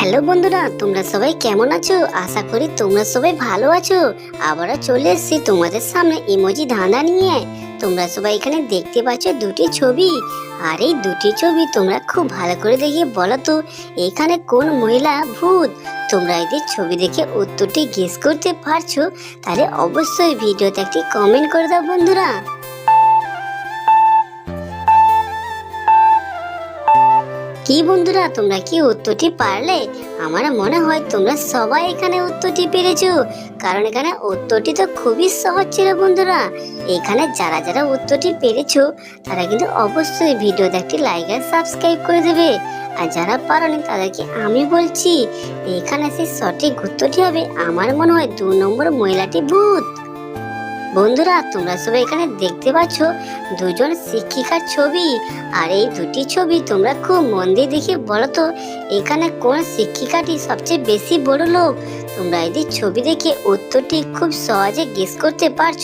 Hello বন্ধুরা, তোমরা সবাই কেমন আছো? আশা করি তোমরা সবাই ভালো আছো। আবারও চলে এসেছি তোমাদের সামনে ইমোজি ধাঁধা নিয়ে। তোমরা সবাই এখানে দেখতে পাচ্ছ দুটি ছবি। আর এই দুটি ছবি তোমরা খুব ভালো করে দেখে বলো তো, এখানে কোন মহিলা ভূত? তোমরা এদের ছবি দেখে উত্তরটি গেস করতে পারছ, তাহলে অবশ্যই ভিডিওতে একটি কমেন্ট করে দাও বন্ধুরা। কি বন্ধুরা, তোমরা কি উত্তরটি পারলে? আমার মনে হয় তোমরা সবাই এখানে উত্তরটি পেরেছ। কারণ এখানে উত্তরটি তো খুবই সহজ ছিল বন্ধুরা। এখানে যারা যারা উত্তরটি পেরেছ, তারা কিন্তু অবশ্যই ভিডিওতে একটি লাইক আর সাবস্ক্রাইব করে দেবে। আর যারা পারোনি, তাদেরকে আমি বলছি, এখানে সেই সঠিক উত্তরটি হবে, আমার মনে হয় দু নম্বর মহিলাটি ভূত। বন্ধুরা, তোমরা সবাই এখানে দেখতে পাচ্ছ দুজন শিক্ষিকার ছবি। আর এই দুটি ছবি তোমরা খুব মন দিয়ে দেখে বলো তো, এখানে কোন শিক্ষিকাটি সবচেয়ে বেশি বড় লোক? তোমরা এদের ছবি দেখে উত্তরটি খুব সহজে গেস করতে পারছ,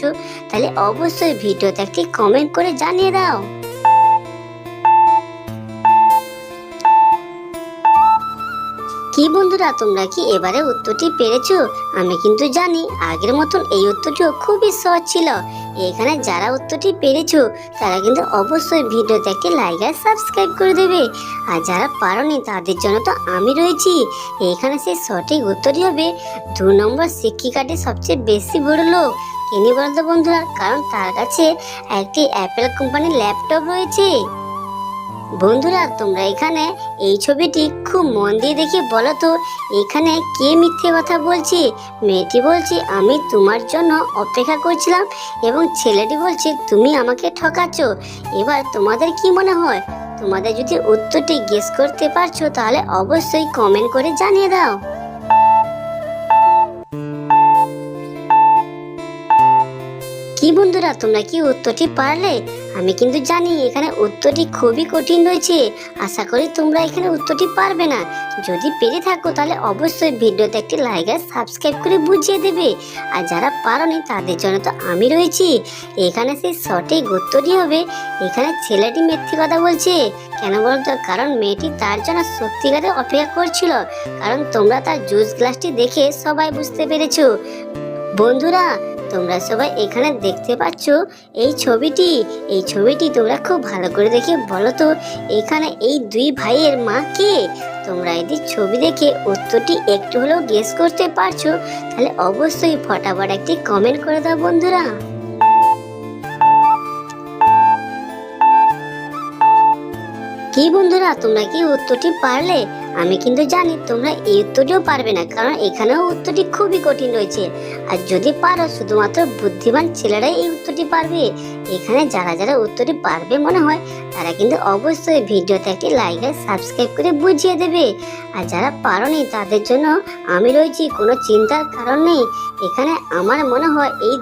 তাহলে অবশ্যই ভিডিওতে একটি কমেন্ট করে জানিয়ে দাও। কি বন্ধুরা, তোমরা কি এবারে উত্তরটি পেরেছ? আমি কিন্তু জানি, আগের মতন এই উত্তরটিও খুবই সহজ ছিল। এখানে যারা উত্তরটি পেরেছ, তারা কিন্তু অবশ্যই ভিডিওতে একটি লাইক আর সাবস্ক্রাইব করে দেবে। আর যারা পারোনি, তাদের জন্য তো আমি রয়েছি। এখানে সেই সঠিক উত্তরই হবে, দু নম্বর শিক্ষিকাটি সবচেয়ে বেশি বড় লোক। কিনি বলতো, বন্ধুরা, কারণ তার কাছে একটি অ্যাপেল কোম্পানির ল্যাপটপ রয়েছে। বন্ধুরা, তোমরা এখানে এই ছবিটি খুব মন দিয়ে দেখে বলো তো, এখানে কে মিথ্যে কথা বলছে? মেয়েটি বলছে, আমি তোমার জন্য অপেক্ষা করছিলাম এবং ছেলেটি বলছে, তুমি আমাকে ঠকাচ্ছ। এবার তোমাদের কি মনে হয়? তোমাদের যদি উত্তরটি গেস করতে পারছ, তাহলে অবশ্যই কমেন্ট করে জানিয়ে দাও। কি বন্ধুরা, তোমরা কি উত্তরটি পারলে? আমি কিন্তু জানি এখানে উত্তরটি খুবই কঠিন রয়েছে। আশা করি তোমরা এখানে উত্তরটি পারবে না। যদি পেরে থাকো তাহলে অবশ্যই ভিডিওতে একটি লাইক আর সাবস্ক্রাইব করে বুঝিয়ে দেবে। আর যারা পারোনি তাদের জন্য তো আমি রয়েছি। এখানে সেই সঠিক উত্তরই হবে, এখানে ছেলেটি মিথ্যে কথা বলছে। কেন বলতো কারণ মেয়েটি তার জন্য সত্যিকারে অপেক্ষা করছিল। কারণ তোমরা তার জুস গ্লাসটি দেখে সবাই বুঝতে পেরেছ। বন্ধুরা তোমরা সবাই এখানে দেখতে পাচ্ছ এই ছবিটি। এই ছবিটি তোমরা খুব ভালো করে দেখে বলো তো, এখানে এই দুই ভাইয়ের মা কে? তোমরা এদের ছবি দেখে উত্তরটি একটু হলেও গেস করতে পারছ, তাহলে অবশ্যই ফটাফট একটি কমেন্ট করে দাও বন্ধুরা। কি বন্ধুরা, তোমরা কি উত্তরটি পারলে? আমি কিন্তু জানি তোমরা এই উত্তরটিও পারবে না, কারণ এখানেও উত্তরটি খুবই কঠিন রয়েছে। আর যদি পারো, শুধুমাত্র বুদ্ধিমান ছেলেরাই এই উত্তরটি পারবে। এখানে যারা যারা উত্তরটি পারবে মনে হয়, তারা কিন্তু অবশ্যই ভিডিওতে একটি লাইক আর সাবস্ক্রাইব করে বুঝিয়ে দেবে। আর যারা পারোনি, তাদের জন্য আমি রয়েছি, কোনো চিন্তার কারণ নেই। এখানে আমার মনে হয় এই